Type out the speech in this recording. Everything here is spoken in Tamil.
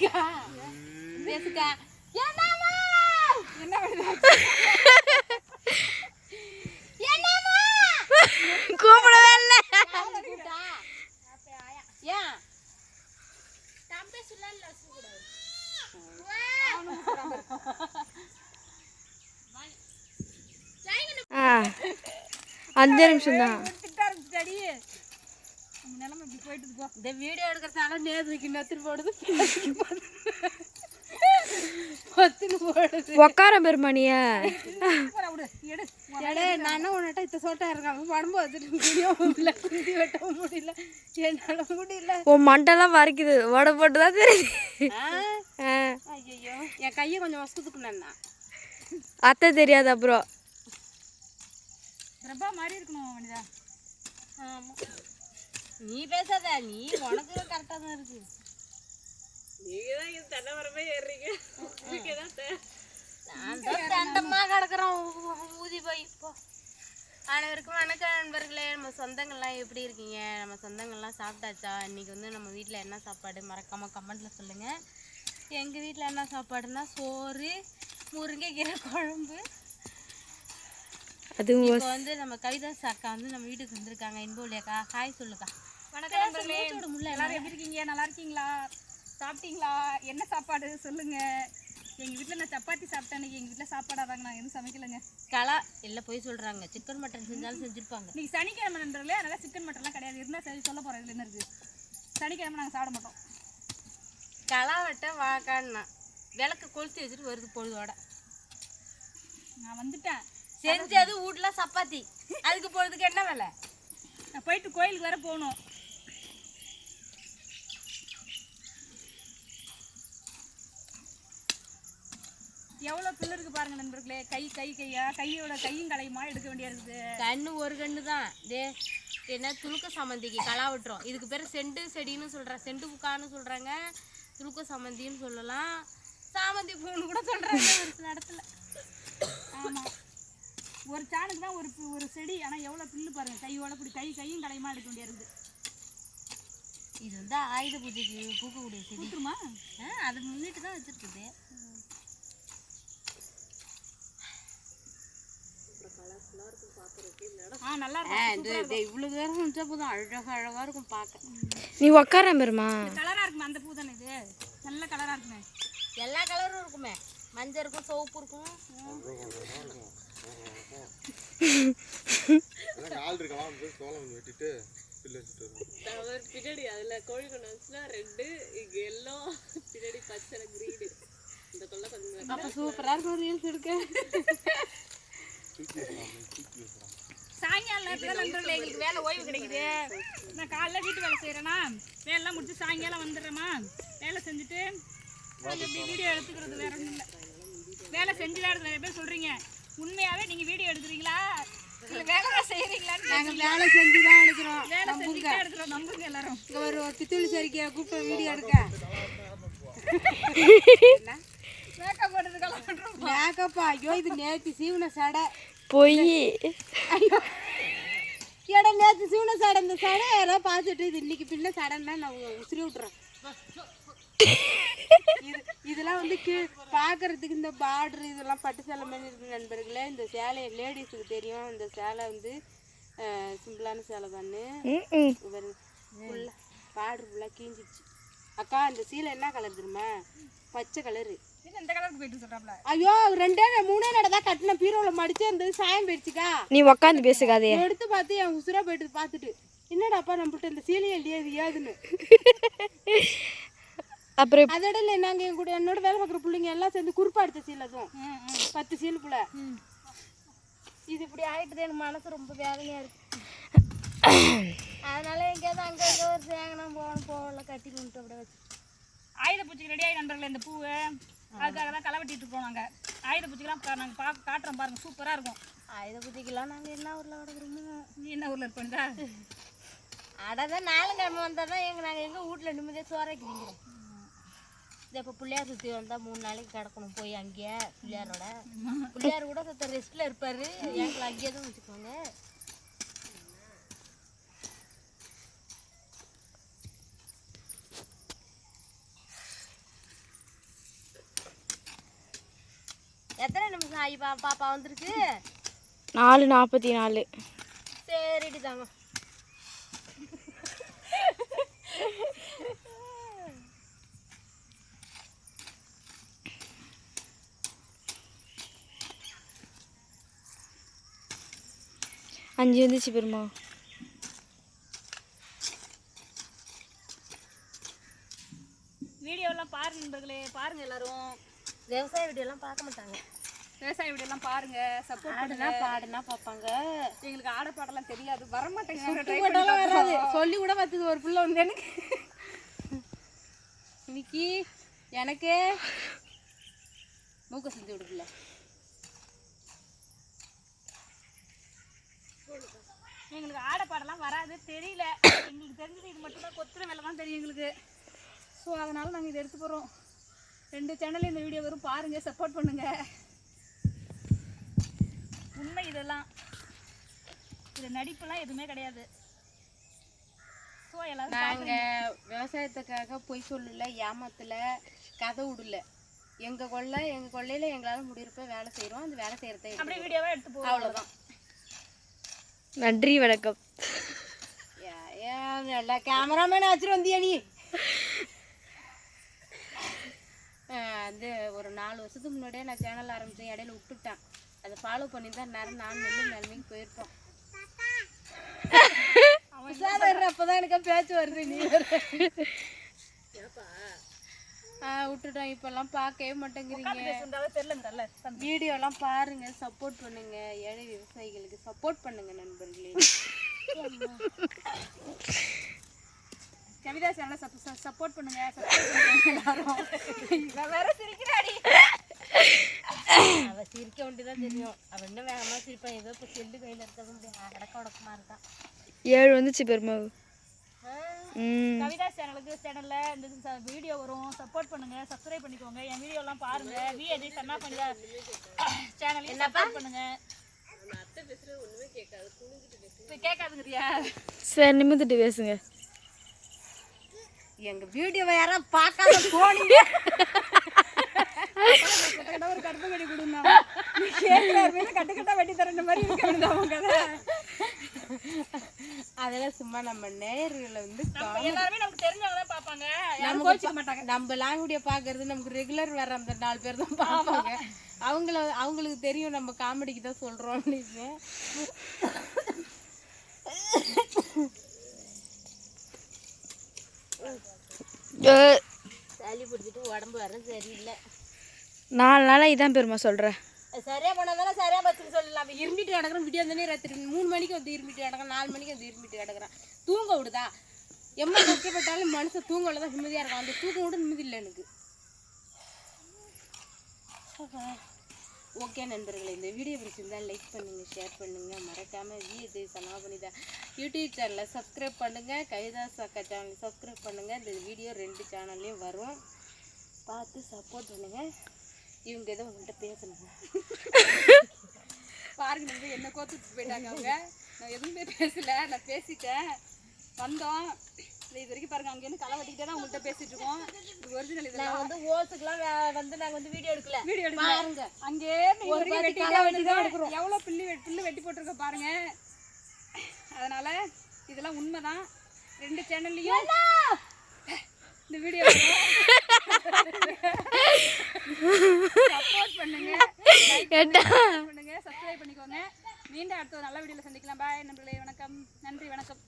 பேசுக்கா பேசுக்கா என்னம்மா என்ன என்னம்மா கூப்பிடவே இல்லை அஞ்சு நிமிஷம் தான் திட்ட ஆரம்பிச்சிட்டாடி நம்ம நிலைமை இப்படி போயிட்டு போ இந்த வீடியோ எடுக்கிறதால நேதுக்கு நெத்துன்னு போடுது உக்கார பெருமானிய. சூப்பரா விடு எடு. எடே நான் என்ன உன்கிட்ட இத்த சொல்லிட்டா இருக்காங்க பார்த்துட்டு முடியும் முடியல குந்தி வெட்ட முடியல. என்னால முடியல. உன் மண்டெல்லாம் வரைக்குது. வடை போட்டு தான் தெரியுது ஐயோ என் கையை கொஞ்சம் வசத்துக்குண்ணா அத்தை தெரியாது அப்புறம். ரப்பா மாதிரி இருக்கணும் வனிதா ஆமா. நீ பேசாத நீ உனக்கு கரெக்டாக தான் இருக்கு. நான் தான் தண்டமா கிடக்குறோம். ஊதி போய் இப்போ அனைவருக்கும் வணக்கம் நண்பர்களே. நம்ம சொந்தங்கள்லாம் எப்படி இருக்கீங்க? நம்ம சொந்தங்கள்லாம் சாப்பிட்டாச்சா? இன்னைக்கு வந்து நம்ம வீட்டில் என்ன சாப்பாடு? மறக்காம கமெண்ட்ல சொல்லுங்க. எங்கள் வீட்டில் என்ன சாப்பாடுனா சோறு முருங்கைக்கீரை குழம்பு இப்போ வந்து நம்ம கவிதாஸ் அக்கா வந்து நம்ம வீட்டுக்கு வந்திருக்காங்க. இன்போலியாக்கா ஹாய் சொல்லுக்கா. வணக்கம் நண்பர்களே. எல்லாரும் எப்படி இருக்கீங்க? நல்லா இருக்கீங்களா? சாப்பிட்டீங்களா? என்ன சாப்பாடு? சொல்லுங்க. எங்க வீட்ல நான் சப்பாத்தி சாப்பிட்டேன். எங்க வீட்ல சாப்பாடாதாங்க நான் எதுவும் சமைக்கலைங்க. கலா இல்லை போய் சொல்கிறாங்க சிக்கன் மட்டன் செஞ்சாலும் செஞ்சுருப்பாங்க. இன்னைக்கு சனிக்கிழமை நண்பர்களே. அதனால சிக்கன் மட்டன்லாம் கிடையாது. இருந்தால் சரி சொல்ல போறேன். இதுல என்ன இருக்கு? சனிக்கிழமை நாங்கள் சாப்பிட மாட்டோம். களா வெட்ட வாக்கான்னா விளக்கு கொளுத்தி வச்சுட்டு வருது பொழுதோட. நான் வந்துட்டேன். செஞ்சது வீட்ல சப்பாத்தி. அதுக்கு பொழுதுக்கு என்ன வேலை? நான் போயிட்டு கோயிலுக்கு வேற போகணும். எவ்வளோ பில்லு இருக்கு பாருங்க நண்பர்களே. கை கை கையா? கையோட கையும் களையுமா எடுக்க வேண்டியா இருக்குது? கண்ணு ஒரு கண்ணு தான். டே என்ன துலுக்க சம்மந்திக்கு களா விட்டுரும். இதுக்கு பேர் செண்டு செடின்னு சொல்கிறேன் செண்டு புக்கான்னு சொல்கிறாங்க துலுக்க சம்மந்தின்னு சொல்லலாம். சாமந்தி பூன்னு கூட சொல்கிறாங்க ஒரு சில இடத்துல. ஆமா. ஒரு சாணுக்கு தான் ஒரு பி- ஒரு செடி ஆனா எவ்வளவு பில்லு பாருங்க. கையோட இப்படி கை கையும் களையுமா எடுக்க வேண்டியா இருக்குது இது வந்து ஆயுத பூஜைக்கு பூக்கக்கூடிய செடி. கொடுத்துருமா ஆ அதை முன்னிட்டு தான் வச்சுருக்குது. இவ்வளோ தூரம் வச்சா போதும். அழகாக அழகாக இருக்கும் பார்க்க. நீ உக்கார பெருமா? கலரா இருக்குமே அந்த பூ தானே இது? நல்ல கலரா இருக்குமே. எல்லா கலரும் இருக்குமே. மஞ்சள் இருக்கும் சிவப்பு இருக்கும். ஆள் இருக்கலாம் சோளம் வெட்டிட்டு பின்னாடி அதுல கோழி கொண்டு வந்துச்சுன்னா ரெட்டு இங்க எல்லோ பின்னாடி பச்சை கிரீனு இந்த கொள்ள கொஞ்சம் அப்போ சூப்பராக இருக்கும் ரீல்ஸ் எடுக்க. சாயங்காலம் நேரத்துல நண்பர்களே எங்களுக்கு வேலை ஓய்வு கிடைக்குது. நான் காலைல வீட்டு வேலை செய்கிறேன்னா வேலைலாம் முடிச்சு சாயங்காலம் வந்துடுறேம்மா. வேலை செஞ்சுட்டு இப்படி வீடியோ எடுத்துக்கிறது வேற ஒன்றும் இல்லை. வேலை செஞ்சு தான் நிறைய பேர் சொல்கிறீங்க உண்மையாகவே நீங்கள் வீடியோ எடுக்கிறீங்களா? இல்லை வேலை தான் செய்கிறீங்களான்னு நாங்கள் வேலை செஞ்சு தான் எடுக்கிறோம். வேலை செஞ்சு தான் எடுக்கிறோம் நம்புங்க எல்லாரும். இங்கே ஒரு பித்தூளி சரிக்கையை கூப்பிட்டு வீடியோ எடுக்க. மேக்கப் போடுறதுக்கெல்லாம் பண்ணுறோம் மேக்கப்பா ஐயோ இது நேற்று சீவன சடை. பொய். ஏடா நேற்று சீவன சடை. இந்த சடை யாரோ பார்த்துட்டு இது இன்னைக்கு பின்ன சடைன்னா நான் உசுரி விட்றேன் இது இதெல்லாம் வந்து கீழ் பார்க்கறதுக்கு இந்த பார்டர் இதெல்லாம் பட்டு சேலை மாதிரி இருக்கு நண்பர்களே. இந்த சேலை லேடிஸுக்கு தெரியும். இந்த சேலை வந்து சிம்பிளான சேலை தானே. ஃபுல்லாக பார்டர் ஃபுல்லாக கீஞ்சிடுச்சு அக்கா இந்த சீலை என்ன கலர் தெரியுமா? பச்சை கலரு ஐயோ ரெண்டே மூணே நட தான் கட்டின. பீரோவில் மடிச்சு அந்த சாயம் போயிடுச்சுக்கா. நீ உக்காந்து பேசுகாதே. எடுத்து பார்த்து என் உசுரா போயிட்டு பார்த்துட்டு என்னடாப்பா நம்மள்ட்ட இந்த சீலையே இல்லையா இது ஏதுன்னு? அப்புறம் அதோட இல்லை நாங்கள் என் கூட என்னோட வேலை பார்க்குற பிள்ளைங்க எல்லாம் சேர்ந்து குறுப்பா எடுத்த சீலை அதுவும். பத்து சீல் புள்ள இது இப்படி ஆயிட்டுது எனக்கு மனசு ரொம்ப வேதனையாக இருக்கு. அதனால எங்கேயாவது அங்கே எங்கே ஒரு சேங்கனம் போகணும் போகல கட்டி கொண்டு அப்படியே வச்சு. ஆயுத பூச்சிக்கு ரெடி ஆகி நண்பர்களே இந்த பூவு? அதுக்காக தான் களை வெட்டிட்டு இருக்கோம் நாங்கள் ஆயுத பூச்சிக்கெல்லாம் பா- நாங்க பார்க்க காட்டுறோம் பாருங்க சூப்பராக இருக்கும். ஆயுத பூஜைக்கெல்லாம் நாங்கள் என்ன ஊரில் கிடக்குறோமோ நீ என்ன ஊரில் இருப்பா அதான் நாலுங்கிழமை வந்தால் தான் எங்கள் நாங்கள் எங்கள் வீட்டில் நிம்மதியாக சோறாக்கி இந்த இப்போ பிள்ளையார் சுற்றி வந்தால் மூணு நாளைக்கு கிடக்கணும் போய் அங்கேயே பிள்ளையாரோட. பிள்ளையார் கூட சுத்த ரெஸ்ட்டில் இருப்பார். எங்களை அங்கேயே தான் வச்சுக்கோங்க எத்தனை நிமிஷம் ஆகி பாப்பா வந்துருக்கு? நாலு நாற்பத்தி நாலு. சரிடி தாங்க அஞ்சு வந்துச்சு பெருமா. வீடியோலாம் பாருங்க நண்பர்களே பாருங்க எல்லாரும். விவசாய வீடியோலாம் பார்க்க மாட்டாங்க. விவசாய வீடியோலாம் பாருங்க சப்போர்ட் ஆடுனா பாடுனா பார்ப்பாங்க. எங்களுக்கு ஆட பாடலாம் தெரியாது வர மாட்டேங்க வராது. சொல்லி கூட பார்த்துது ஒரு பிள்ளை வந்து எனக்கு. இன்னைக்கு எனக்கு மூக்க செஞ்சு விடுக்கல எங்களுக்கு ஆட பாடலாம் வராது தெரியல. எங்களுக்கு தெரிஞ்சது இது மட்டும் தான் கொத்துற வேலை தான் தெரியும் எங்களுக்கு. ஸோ அதனால நாங்கள் இதை எடுத்து போகிறோம் ரெண்டு சேனல் இந்த வீடியோ வரும் பாருங்க சப்போர்ட் பண்ணுங்க. உண்மை இதெல்லாம். இது நடிப்புலாம் எதுவுமே கிடையாது. ஸோ எல்லாரும் நாங்க விவசாயத்துக்காக பொய் சொல்லல ஏமாத்தல கதை விடல. எங்க கொள்ளை எங்க கொள்ளையில எங்களால முடியிருப்ப வேலை செய்றோம். அந்த வேலை செய்யறத அப்படியே வீடியோவாக எடுத்து போகிறோம் அவ்வளவுதான். நன்றி வணக்கம். நல்லா கேமராமேன் வச்சுட்டு வந்தியா நீ? அது ஒரு நாலு வருஷத்துக்கு முன்னாடியே நான் சேனல் ஆரம்பிச்சேன். இடையில விட்டுட்டேன். அதை ஃபாலோ பண்ணி தான் நேரம் நான் நெல்லு நிலைமைக்கு போயிருப்போம் அப்பதான் எனக்கு பேச்சு வருது நீ விட்டுட்டோம். இப்பெல்லாம் பார்க்கவே மாட்டேங்கிறீங்க. வீடியோலாம் பாருங்க சப்போர்ட் பண்ணுங்க. ஏழை விவசாயிகளுக்கு சப்போர்ட் பண்ணுங்க நண்பர்களே. கவிதா சேனலை சப் சப்போர்ட் பண்ணுங்க சப்ஸ்கிரைப் பண்ணுங்க எல்லாரும். இவன் வேற சிரிக்கிறாடி. அவ சிரிக்க வேண்டியதான் தெரியும். அவ இன்னும் வேகமா சிரிப்பான் ஏதோ இப்போ செல்லு கையில இருக்கிறது அடக்க உடக்கமா இருக்கான் ஏழு வந்துச்சு பெருமா ம் கவிதா சேனலுக்கு சேனல்ல இந்த வீடியோ வரும். சப்போர்ட் பண்ணுங்க சப்ஸ்கிரைப் பண்ணிக்கோங்க. என் வீடியோலாம் பாருங்க. விஏடி சன்னா பஞ்சா சேனலையும் சப்போர்ட் பண்ணுங்க. இப்ப கேட்காதுங்கிறியா? சரி நிமிந்துட்டு பேசுங்க. எங்க வீடியோவை யாராவது பார்க்காத போனீங்க கட்ட ஒரு கடுப்பு கட்டி கொடுங்க. கட்டு கட்டா வெட்டி தரேன் மாதிரி இருக்க வேண்டியது அவங்க கதை. அதெல்லாம் சும்மா நம்ம நேயர்களை வந்து நம்ம எல்லாருமே நமக்கு தெரிஞ்சவங்க தான் பார்ப்பாங்க. யாரும் நமக்கு கோச்சிக்க மாட்டாங்க. நம்ம பார்க்கறது நமக்கு ரெகுலர் வர அந்த நாலு பேர் தான் பார்ப்பாங்க. அவங்கள அவங்களுக்கு தெரியும் நம்ம காமெடிக்கு தான் சொல்றோம் அப்படின்னு. சளி பிடிச்சிட்டு உடம்பு வர சரியில்லை. நாலு நாளாக இதான் பெருமா சொல்கிறேன் சரியா போனதால சரியா பத்துக்கு சொல்லலாம் இருமிட்டு கிடக்குறேன். விடிய வந்தனே ராத்திரி மூணு மணிக்கு வந்து இருமிட்டு கிடக்குறேன். நாலு மணிக்கு வந்து இருமிட்டு கிடக்குறான். தூங்க விடுதா? எம்மா கஷ்டப்பட்டாலும் மனுஷன் தூங்கல தான் நிம்மதியாக இருக்கும் அந்த தூக்கம் விட நிம்மதி இல்லை எனக்கு. ஓகே நண்பர்களே இந்த வீடியோ பிடிச்சிருந்தா லைக் பண்ணுங்க ஷேர் பண்ணுங்க. மறக்காம விஜய் சனாபனிதா யூடியூப் சேனலை சப்ஸ்கிரைப் பண்ணுங்க. கைதாஸ் அக்கா சேனல் சப்ஸ்கிரைப் பண்ணுங்க. இந்த வீடியோ ரெண்டு சேனல்லையும் வரும். பார்த்து சப்போர்ட் பண்ணுங்க. இவங்க ஏதோ உங்கள்கிட்ட பேசணுங்க. பாருங்க நம்ம என்ன கோத்துட்டு போயிட்டாங்க அவங்க. நான் எதுவுமே பேசல நான் பேசிட்டேன். வந்தோம். இது வரைக்கும் பாருங்க அங்கேருந்து களை வெட்டிக்கிட்டே தான் உங்கள்கிட்ட பேசிட்டு இருக்கோம். இது ஒரிஜினல் இதெல்லாம் நான் வந்து ஓசுக்குலாம் வந்து நாங்க வந்து வீடியோ எடுக்கல. வீடியோ எடுங்க பாருங்க. அங்கே ஒரு வெட்டிக்கிட்டே களை வெட்டி தான் எடுக்கிறோம். எவ்வளோ புல்லு புல்லு வெட்டி போட்டிருக்க பாருங்க. அதனால இதெல்லாம் உண்மைதான். ரெண்டு சேனல்லையும் இந்த வீடியோ சப்போர்ட் பண்ணுங்க. கேட்டா பண்ணுங்க சப்ஸ்கிரைப் பண்ணிக்கோங்க. மீண்டும் அடுத்த நல்ல வீடியோவில் சந்திக்கலாம். பாய் நம்மளே வணக்கம். நன்றி வணக்கம்.